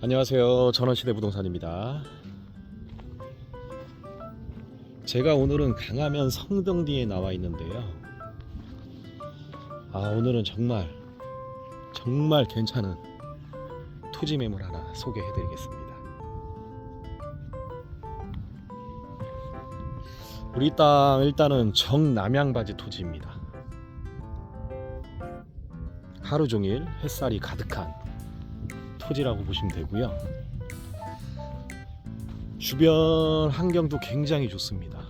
안녕하세요. 전원시대 부동산입니다. 제가 오늘은 강화면 성동리에 나와 있는데요. 아 오늘은 정말 정말 괜찮은 토지 매물 하나 소개해 드리겠습니다. 우리 땅 일단은 정남양바지 토지입니다. 하루 종일 햇살이 가득한 토지라고 보시면 되고요. 주변 환경도 굉장히 좋습니다.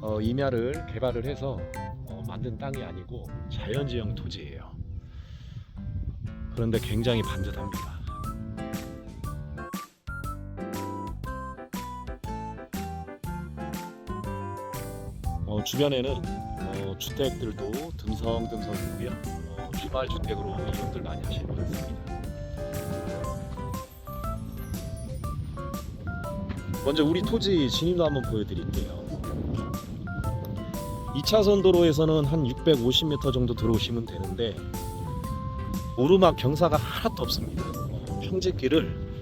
어, 임야를 개발을 해서 어, 만든 땅이 아니고 자연지형 토지예요. 그런데 굉장히 반듯합니다. 어, 주변에는 어, 주택들도 듬성듬성이고요. 어, 주말 주택으로 이용들 많이 하시는 것 같습니다. 먼저 우리 토지 진입도 한번 보여드릴게요. 2차선 도로에서는 한 650m 정도 들어오시면 되는데 오르막 경사가 하나도 없습니다. 어, 평지길을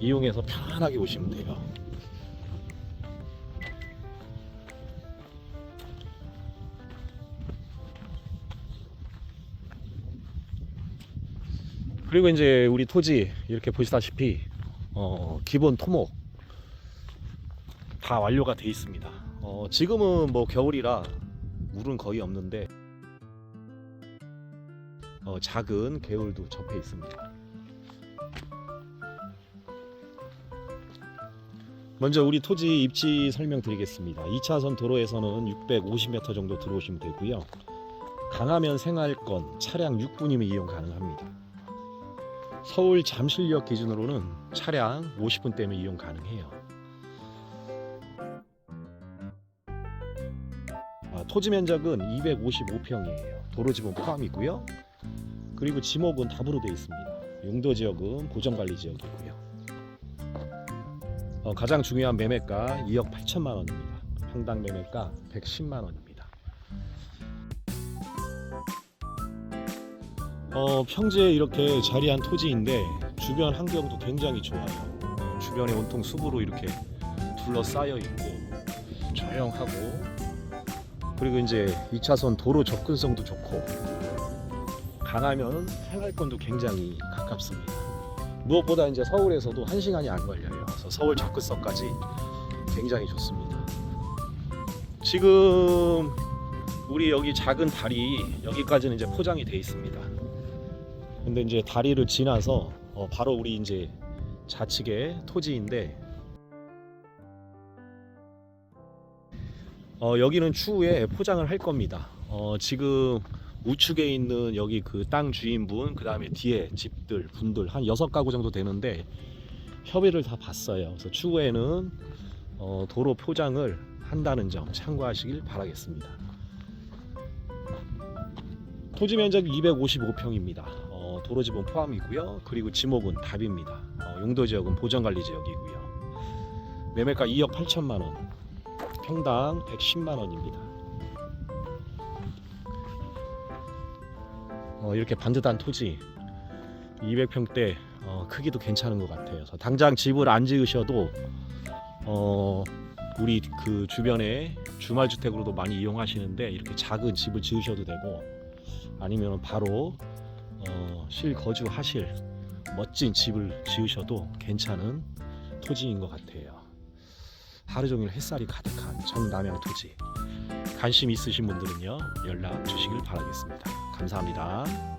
이용해서 편하게 오시면 돼요. 그리고 이제 우리 토지 이렇게 보시다시피 어, 기본 토목 다 완료가 돼 있습니다. 어, 지금은 뭐 겨울이라 물은 거의 없는데 어, 작은 개울도 접해 있습니다. 먼저 우리 토지 입지 설명드리겠습니다. 2차선 도로에서는 650m 정도 들어오시면 되고요. 강하면 생활권 차량 6분이면 이용 가능합니다. 서울 잠실역 기준으로는 차량 50분대면 이용 가능해요. 아, 토지 면적은 255평이에요. 도로 지분 포함이고요. 그리고 지목은 답으로 되어 있습니다. 용도 지역은 보정관리 지역이고요. 어, 가장 중요한 매매가 2억 8천만 원입니다. 평당 매매가 110만 원입니다. 어, 평지에 이렇게 자리한 토지인데 주변 환경도 굉장히 좋아요. 어, 주변에 온통 숲으로 이렇게 둘러싸여 있고 조용하고 그리고 이제 2차선 도로 접근성도 좋고 강하면 생활권도 굉장히 가깝습니다. 무엇보다 이제 서울에서도 1시간이 안 걸려요. 그래서 서울 접근성까지 굉장히 좋습니다. 지금 우리 여기 작은 다리 여기까지는 이제 포장이 돼 있습니다. 근데 이제 다리를 지나서 어, 바로 우리 이제 좌측의 토지인데 어, 여기는 추후에 포장을 할 겁니다. 어, 지금 우측에 있는 여기 그 땅 주인분 그 다음에 뒤에 집들 분들 한 여섯 가구 정도 되는데 협의를 다 봤어요. 그래서 추후에는 어, 도로 포장을 한다는 점 참고하시길 바라겠습니다. 토지 면적 255평입니다. 어, 도로 지분 포함이고요. 그리고 지목은 답입니다. 어, 용도 지역은 보전관리 지역이고요. 매매가 2억 8천만 원, 평당 110만 원입니다. 어, 이렇게 반듯한 토지 200평대 어, 크기도 괜찮은 것 같아요. 그래서 당장 집을 안 지으셔도 어, 우리 그 주변에 주말 주택으로도 많이 이용하시는데 이렇게 작은 집을 지으셔도 되고 아니면 바로 어, 실거주하실 멋진 집을 지으셔도 괜찮은 토지인 것 같아요. 하루 종일 햇살이 가득한 정남양 토지. 관심 있으신 분들은요 연락 주시길 바라겠습니다. 감사합니다.